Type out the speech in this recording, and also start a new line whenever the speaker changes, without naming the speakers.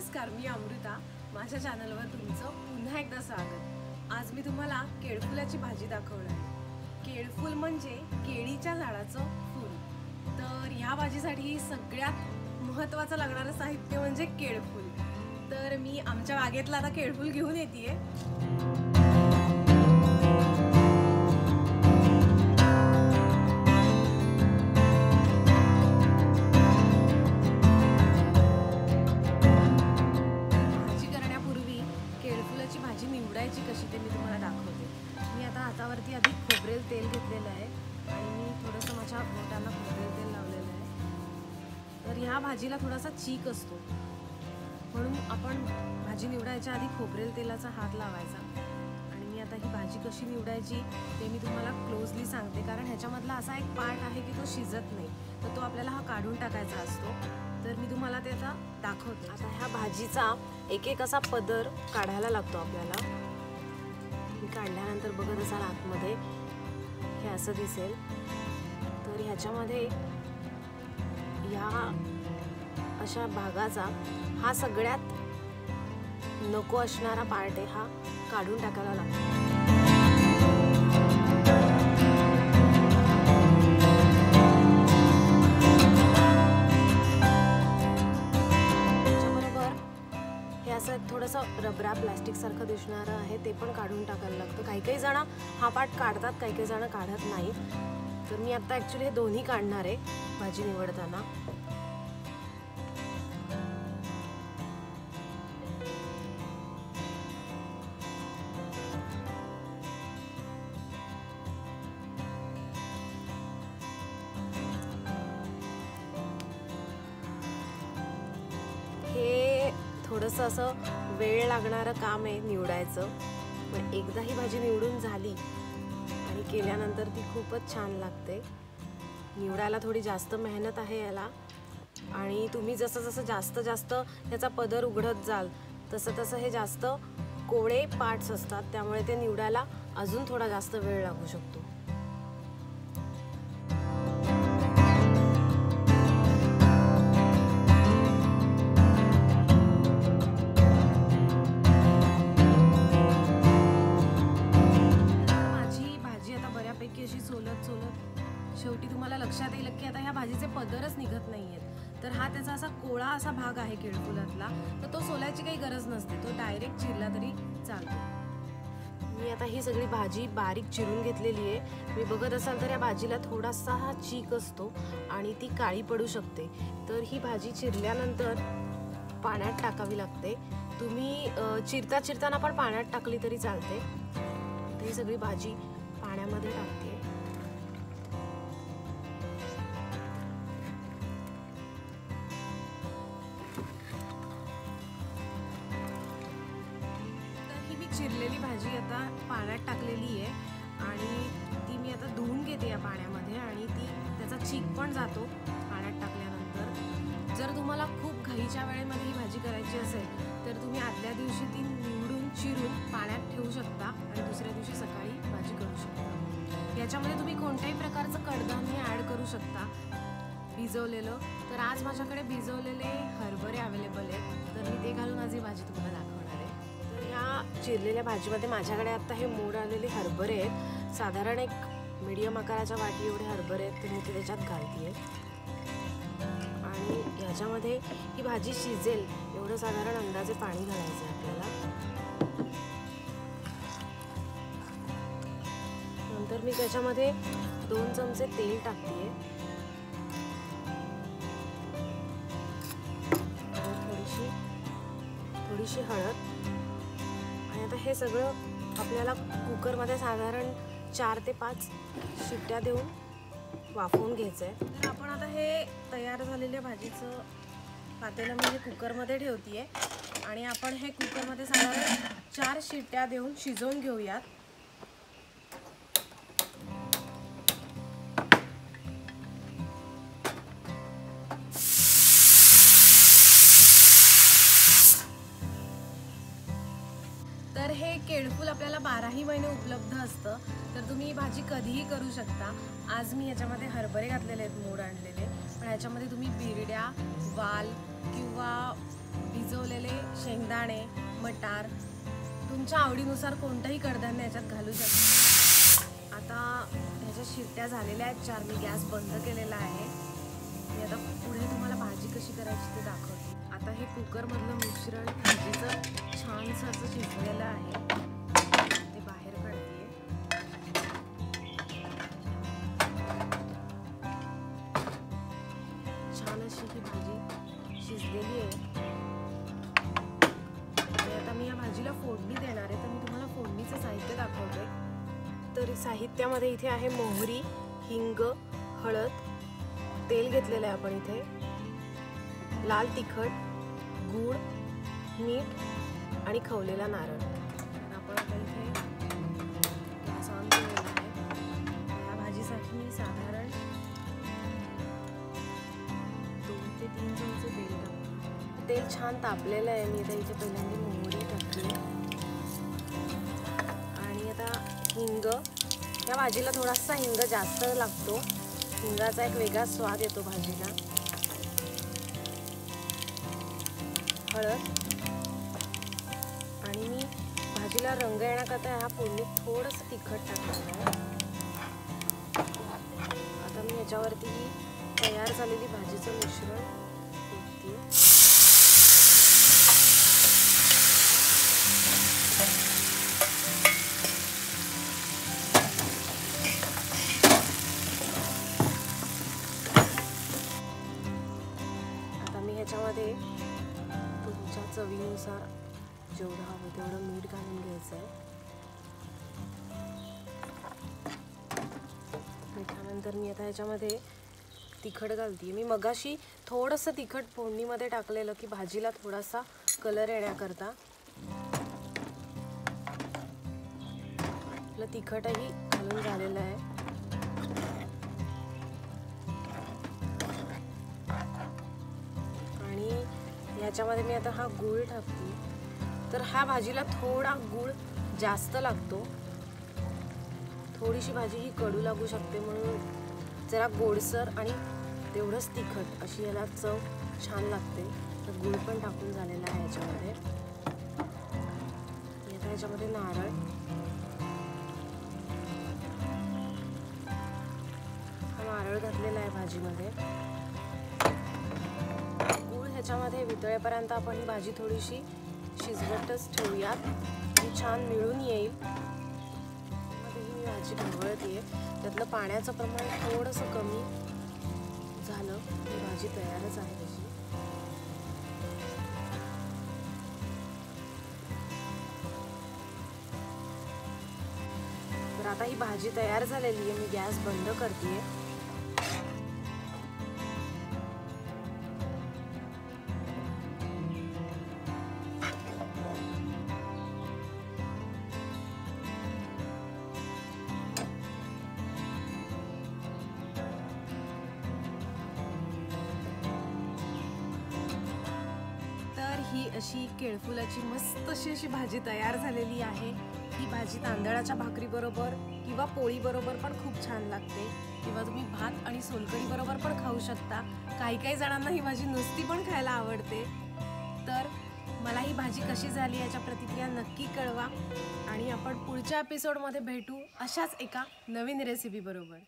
नमस्कार मी अमृता. माझ्या चॅनलवर तुमचं पुन्हा एकदा स्वागत. आज मी तुम्हाला केळफुलाची भाजी दाखवणार आहे. केळफूल म्हणजे केळीच्या झाडाचं फूल. तर ह्या भाजीसाठी सगळ्यात महत्त्वाचं लागणारं साहित्य म्हणजे केळफूल. तर मी आमच्या बागेतलं आता केळफूल घेऊन येते भाजी निवडायची कशी ते मी तुम्हाला दाखवते. मी आता हातावरती आधी खोबरेल तेल घेतलेलं आहे आणि मी थोडंसं माझ्या बोटाला खोबरेल तेल लावलेलं आहे. तर ह्या भाजीला थोडासा चीक असतो. म्हणून आपण भाजी निवडायच्या आधी खोबरेल तेलाचा हात लावायचा. आणि मी आता ही भाजी कशी निवडायची ते मी तुम्हाला क्लोजली सांगते. कारण ह्याच्यामधला असा एक पार्ट आहे की तो शिजत नाही. तर तो आपल्याला हा काढून टाकायचा असतो. तर मी तुम्हाला ते आता दाखवते. आता ह्या भाजीचा एक एक असा पदर काढायला लागतो आपल्याला. मी काढल्यानंतर बघत असाल आतमध्ये हे असं दिसेल. तर ह्याच्यामध्ये या अशा भागाचा हा सगळ्यात नको असणारा पार्ट आहे हा काढून टाकायला लागतो. असं थोडंसं रबरा प्लॅस्टिकसारखं दिसणारं आहे ते पण काढून टाकायला लागतं. काही काही जण हा पाट काढतात काही काही जण काढत नाहीत. तर मी आत्ता ॲक्च्युली हे दोन्ही काढणार आहे भाजी निवडताना. थोडंसं असं वेळ लागणारं काम आहे निवडायचं. पण एकदा ही भाजी निवडून झाली आणि केल्यानंतर ती खूपच छान लागते. निवडायला थोडी जास्त मेहनत आहे याला. आणि तुम्ही जसं जसं जास्त जास्त ह्याचा पदर उघडत जाल तसं तसं हे जास्त कोळे पार्ट्स असतात त्यामुळे ते निवडायला अजून थोडा जास्त वेळ लागू शकतो. त्याचा असा भाग आहे केळफुलातला तर तो सोलायची काही गरज नसते. तो डायरेक्ट चिरला तरी चालतो. मी आता ही सगळी भाजी बारीक चिरून घेतलेली आहे. मी बघत असाल तर या भाजीला थोडासा हा चीक असतो आणि ती काळी पडू शकते. तर ही भाजी चिरल्यानंतर पाण्यात टाकावी लागते. तुम्ही चिरता चिरताना पण पाण्यात टाकली तरी चालते. ही सगळी भाजी पाण्यामध्ये टाकते. घेते या पाण्यामध्ये आणि ती त्याचा चीक पण जातो पाण्यात टाकल्यानंतर. जर तुम्हाला खूप घाईच्या वेळेमध्ये ही भाजी करायची असेल तर तुम्ही आदल्या दिवशी ती निवडून चिरून पाण्यात ठेवू शकता आणि दुसऱ्या दिवशी सकाळी भाजी करू शकता. याच्यामध्ये तुम्ही कोणत्याही प्रकारचं कडधान्य ॲड करू शकता. भिजवलेलं. तर आज माझ्याकडे भिजवलेले हरभरे अवेलेबल आहेत. तर मी ते घालून आज ही भाजी तुम्हाला दाखवणार आहे. तर या चिरलेल्या भाजीमध्ये माझ्याकडे आता हे मोड आलेले हरभरे आहेत. साधारण एक मीडियम आकाराच्या वाटी एवढे हरभरे आहेत ते मी ते त्याच्यात घालते आणि ह्याच्यामध्ये ही भाजी शिजेल एवढं साधारण अंदाजे पाणी घालायचं आहे आपल्याला. नंतर मी त्याच्यामध्ये दोन चमचे तेल टाकते थोडीशी थोडीशी हळद. आणि आता हे सगळं आपल्याला कुकरमध्ये साधारण चार ते पाच शिट्ट्या देऊन वाफवून घ्यायचं आहे तर आपण आता हे तयार झालेल्या भाजीचं पातेलं मी हे कुकरमध्ये ठेवते आणि आपण हे कुकरमध्ये साधारण चार शिट्ट्या देऊन शिजवून घेऊयात. तर केळफूल आपल्याला बाराही महिने उपलब्ध असतं तर तुम्ही ही भाजी कधीही करू शकता. आज मी याच्यामध्ये हरभरे घातलेले आहेत मोड आणलेले. पण याच्यामध्ये तुम्ही बिरड्या वाल किंवा भिजवलेले शेंगदाणे मटार तुमच्या आवडीनुसार कोणतंही कडधान्य याच्यात घालू शकता. आता ह्याच्या शिट्ट्या झालेल्या आहेत चार मी गॅस बंद केलेला आहे. मी आता पुढे तुम्हाला भाजी कशी करायची ते दाखवते. आता हे कुकरमधलं मिश्रण भाजीचं छान तर साहित्यामध्ये इथे आहे मोहरी हिंग हळद तेल घेतलेलं आहे आपण इथे. लाल तिखट गूळ मीठ आणि खवलेला नारळ. आपण आता इथे गॅस ऑन केलेला आहे. या भाजीसाठी मी साधारण दोन ते तीन चमचे तेल तेल छान तापलेलं आहे. मी आता इथे पहिल्यांदा मोहरी टाकली हिंग. या भाजीला थोडासा हिंग जास्त लागतो. हिंगाचा एक वेगळा स्वाद येतो भाजीला. हळद. आणि मी भाजीला रंग येण्याकरता ह्या फोडणीत थोडंसं तिखट टाकणार आहे. आता मी याच्यावरती ही तयार झालेली भाजीचं मिश्रण त्याच्यामध्ये तुमच्या चवीनुसार जेवढं हवं तेवढं मीठ घालून घ्यायचं आहे. मिठानंतर मी आता ह्याच्यामध्ये तिखट घालते मी मगाशी थोडंसं तिखट फोडणीमध्ये टाकलेलं की भाजीला थोडासा कलर येण्याकरता. आपलं तिखटही घालून झालेलं आहे. ह्याच्यामध्ये मी आता हा गूळ टाकते. तर ह्या भाजीला थोडा गूळ जास्त लागतो. थोडीशी भाजी ही कडू लागू शकते म्हणून जरा गोडसर आणि तेवढंच तिखट अशी याला चव छान लागते. तर गूळ पण टाकून झालेला आहे याच्यामध्ये. आता याच्यामध्ये नारळ. हा नारळ घातलेला आहे भाजीमध्ये. ह्याच्यामध्ये वितळेपर्यंत आपण ही भाजी थोडीशी शिजवतच ठेवूयात. ही छान मिळून येईल. मध्ये ही भाजी ढवळते त्यातलं पाण्याचं प्रमाण थोडंसं कमी झालं. ही भाजी तयारच आहे तशी तर आता ही भाजी तयार झालेली आहे. मी गॅस बंद करते अशी केळफुलाची मस्त अशी अशी भाजी तयार झालेली आहे. ही भाजी तांदळाच्या भाकरीबरोबर किंवा पोळीबरोबर पण खूप छान लागते. किंवा तुम्ही भात आणि सोलकढीबरोबर पण खाऊ शकता. काही काही जणांना ही भाजी नुसती पण खायला आवडते. तर मला ही भाजी कशी झाली याच्या प्रतिक्रिया नक्की कळवा. आणि आपण पुढच्या एपिसोडमध्ये भेटू अशाच एका नवीन रेसिपीबरोबर